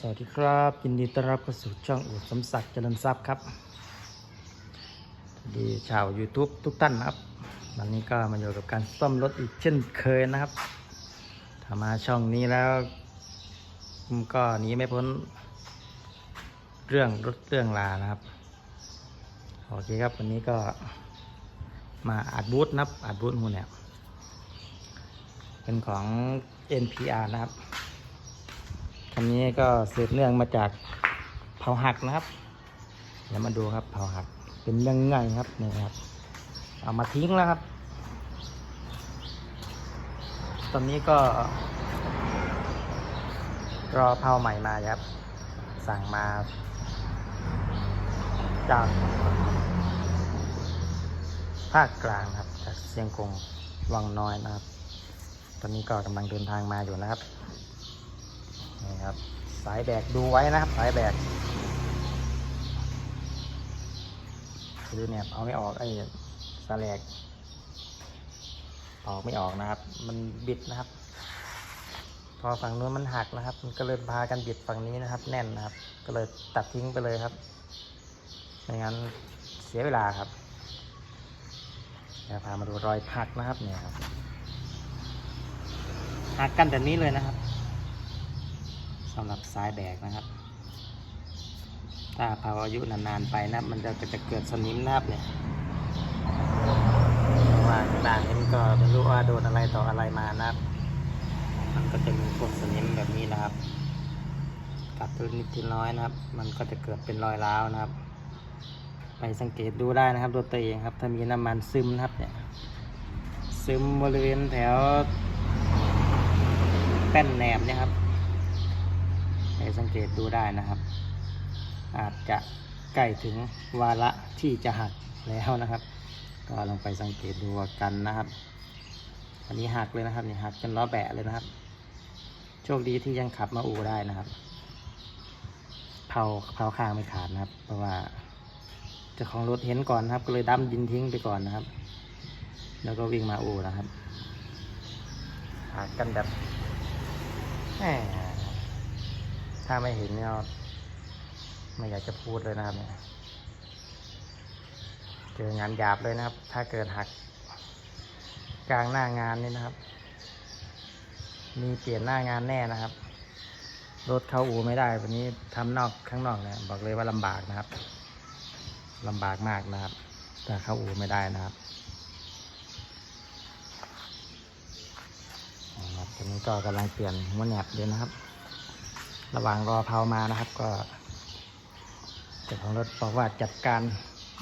สวัสดีครับยินดีต้อนรับเข้าสู่ช่องอุดสมศักดิ์เจริญทรัพย์ครับสวัสดีชาว YouTube ทุกท่านนะครับวันนี้ก็มาอยู่กับการซ่อมรถอีกเช่นเคยนะครับถ้ามาช่องนี้แล้วก็หนีไม่พ้นเรื่องรถเรื่องลานะครับโอเคครับวันนี้ก็มาอัดบูธนะครับอัดบูธมูเนี่ยเป็นของ NPR นะครับ คันนี้ก็สืบเนื่องมาจากเผาหักนะครับเดี๋ยวมาดูครับเผาหักเป็นเรื่องง่ายครับนี่ครับ เอามาทิ้งแล้วครับ ตอนนี้ก็รอเผาใหม่มาครับ สั่งมา จากภาคกลางครับจากเชียงกงวังน้อยนะครับ ตอนนี้ก็กำลังเดินทางมาอยู่นะครับ สายแบกดูไว้นะครับ สายแบกคือเนี่ยเอาไม่ออกไอ้สแลกออกไม่ออกนะครับ มันบิดนะครับ พอฝั่งนู้นมันหักนะครับ มันก็เลยพากันบิดฝั่งนี้นะครับ แน่นนะครับ ก็เลยตัดทิ้งไปเลยครับไม่งั้นเสียเวลาครับเดี๋ยวพามาดูรอยหักนะครับเนี่ยครับหักกันแบบนี้เลยนะครับ สำหรับสายแบกนะครับ ถ้าเผาอายุนานๆไปนะมันจะจะเกิดสนิมนะครับเนี่ยเพราะว่าข้างล่างนี้มันก็ไม่รู้ว่าโดนอะไรต่ออะไรมานะครับมันก็จะมีพวกสนิมแบบนี้นะครับกัดตัวนิดทีน้อยนะครับ มันก็จะเกิดเป็นรอยร้าวนะครับ ไปสังเกตดูได้นะครับตัวตัวเองครับ ถ้ามีน้ำมันซึมนะครับเนี่ยซึมบริเวณแถวแป้นแหนบเนี่ยครับ ไปสังเกตดูได้นะครับ อาจจะใกล้ถึงวาระที่จะหักแล้วนะครับ ก็ลองไปสังเกตดูกันนะครับอันนี้หักเลยนะครับนี่หักจนล้อแบะเลยนะครับ โชคดีที่ยังขับมาอู่ได้นะครับเผาเผาข้างไม่ขาดนะครับ เพราะว่าเจ้าของรถเห็นก่อนนครับ ก็เลยดั้มดินทิ้งไปก่อนนะครับ แล้วก็วิ่งมาอู่นะครับหักกันแบบแหม ถ้าไม่เห็นเนี่ยไม่อยากจะพูดเลยนะครับเนี่ยเจองานหยาบเลยนะครับ ถ้าเกิดหัก กลางหน้างานนี่นะครับ มีเปลี่ยนหน้างานแน่นะครับ รถเข้าอู่ไม่ได้ วันนี้ทำนอกข้างนอกเนี่ยบอกเลยว่าลำบากนะครับลำบากมากนะครับ แต่เข้าอู่ไม่ได้นะครับครับตอนนี้ก็กำลังเปลี่ยนหัวแหนบเลยนะครับ ระหว่างรอเผามานะครับก็เจ้าของรถบอกว่าจัดการ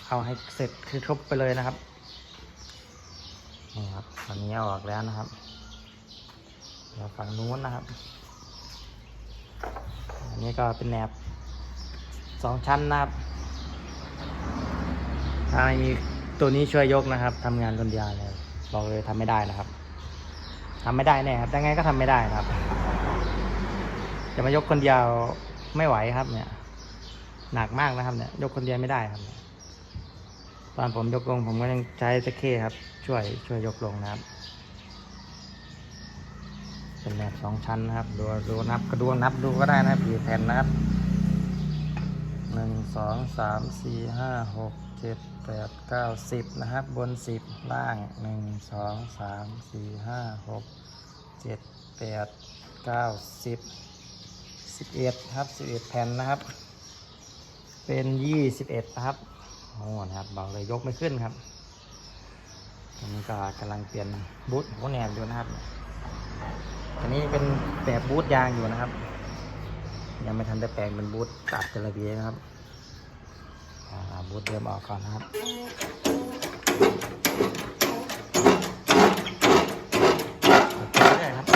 เอาให้เสร็จคือครบไปเลยนะครับนี่ครับตอนนี้ออกแล้วนะครับเราฝั่งนู้นนะครับ อันนี้ก็เป็นแหนบสองชั้นนะครับ ถ้าไม่มีตัวนี้ช่วยยกนะครับทำงานคนเดียวเลยบอกเลยทำไม่ได้นะครับทำไม่ได้แน่ครับยังไงก็ทำไม่ได้นะครับ จะมายกคนเดียวไม่ไหวครับ เนี่ย หนักมากนะครับ เนี่ย ยกคนเดียวไม่ได้ครับ ตอนผมยกลงผมก็ยังใช้ตะเข้ครับ ช่วย ช่วยยกลงนะครับ เป็นแบบสองชั้นนะครับ ดูดูนับก็ดูนับดูก็ได้นะครับกี่แผ่นนะครับหนึ่งสองสามสี่ห้าหกเจ็ดแปดเก้าสิบนะครับ บนสิบล่างหนึ่งสองสามสี่ห้าหกเจ็ดแปดเก้าสิบ สิบเอ็ดครับสิบเอ็ดแผ่นนะครับ เป็นยี่สิบเอ็ดนะครับโอ้นะครับบอกเลยยกไม่ขึ้นครับตอนนี้ก็กำลังเปลี่ยนบูทหัวแหนบอยู่นะครับอันนี้เป็นแบบบูทยางอยู่นะครับ ยังไม่ทันได้แปลงเป็นบูทตัดจระเบียนะครับบูทเดิมออกก่อนนะครับโอเคได้ครับ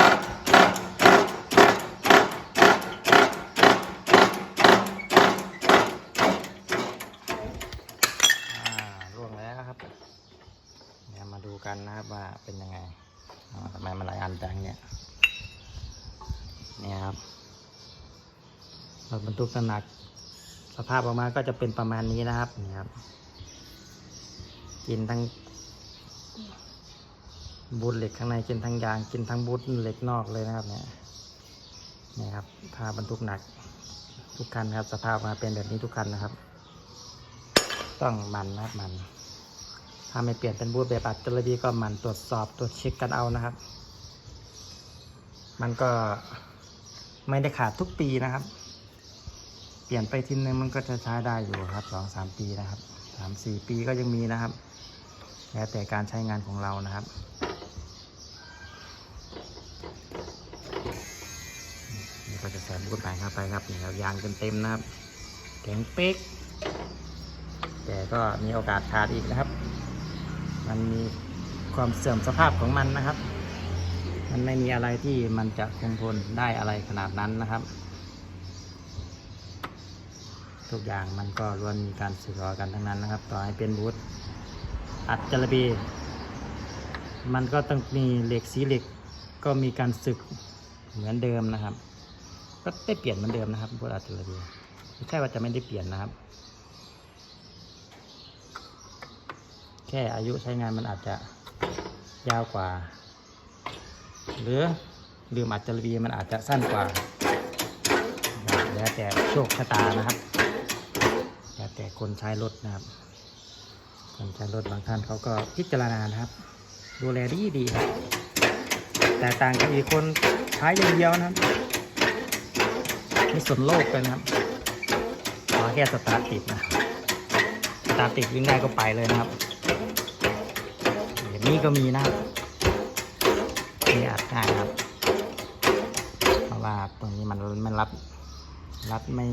อ่าร่วงแล้วครับ เดูกันนะครับว่าเป็นยังไงทำไมมันหลายอันจังเนี่ยเนี่ยครับรถบรรทุกหนัก สภาพออกมาก็จะเป็นประมาณนี้นะครับนี่ครับ กินทั้งบูทเหล็กข้างในกินทั้งยางกินทั้งบูทเหล็กนอกเลยนะครับ เนี่ยนี่ครับถ้าบรรทุกหนัก ทุกคันครับ สภาพมาเป็นแบบนี้ทุกคันนะครับ ต้องมันนะครับมัน ถ้าไม่เปลี่ยนเป็นบูธแบบอัดจระบีก็มันตรวจสอบตรวจเช็คกันเอานะครับ มันก็ไม่ได้ขาดทุกปีนะครับ เปลี่ยนไปทีนึงมันก็จะใช้ได้อยู่ครับสองสามปีนะครับสามสี่ปีก็ยังมีนะครับ แล้วแต่การใช้งานของเรานะครับนี่ก็จะใส่บูทใหม่เข้าไปครับนี่ครับยางเต็มๆนะครับแข็งเป๊กแต่ก็มีโอกาสขาดอีกนะครับ มันมีความเสื่อมสภาพของมันนะครับ มันไม่มีอะไรที่มันจะคงทนได้อะไรขนาดนั้นนะครับ ทุกอย่างมันก็ล้วนมีการสึกหรอกันทั้งนั้นนะครับ ต่อให้เป็นบูทอัดจระบีมันก็ต้องมีเหล็กสีเหล็กก็มีการสึกเหมือนเดิมนะครับ ก็ได้เปลี่ยนเหมือนเดิมนะครับบูทอัดจระบีไม่ใช่ว่าจะไม่ได้เปลี่ยนนะครับ แค่อายุใช้งานมันอาจจะยาวกว่า หรือลืมอัดจระบีมันอาจจะสั้นกว่า แล้วแต่โชคชะตานะครับ แล้วแต่คนใช้รถนะครับ คนใช้รถบางท่านเขาก็พิจารณานะครับ ดูแลดีดีครับแต่ต่างกับอีกคนใช้อย่างเดียวนะครับไม่สนโลกเลยนะครับขอแค่สตาร์ทติดนะสตาร์ทติดวิ่งได้ก็ไปเลยนะครับ อย่างนี้ก็มีนะนี่อาจง่ายครับ เพราะว่าตรงนี้มันมันรับรับไม่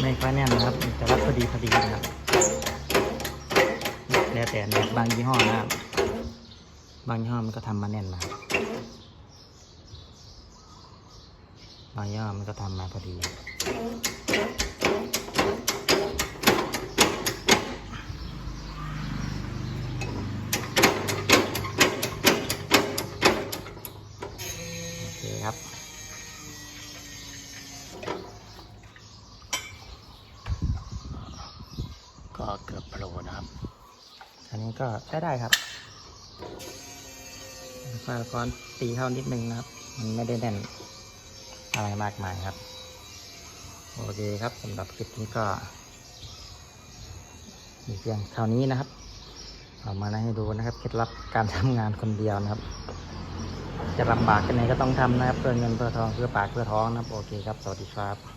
ไม่ค่อยแน่นนะครับมันจะรับพอดีพอดีนะครับแล้วแต่นี่ยบางยี่ห้อนะครับบางยี่ห้อมันก็ทำมาแน่นนะบบางยี่ห้อมันก็ทำมาพอดี ก็เกือบโผล่นะครับ อันนี้ก็ใช้ได้ครับไฟละครตีเข้านิดนึงนะครับ มันไม่ได้แน่นอะไรมากมายครับ โอเคครับสำหรับคลิปนี้ก็ มีเพียงเท่านี้นะครับเอามาให้ดูนะครับเคล็ดลับการทำงานคนเดียวนะครับ จะลำบากกันไหนก็ต้องทำนะครับเพื่อเงินเพื่อทองเพื่อปากเพื่อท้องนะครับ โอเคครับ สวัสดีครับ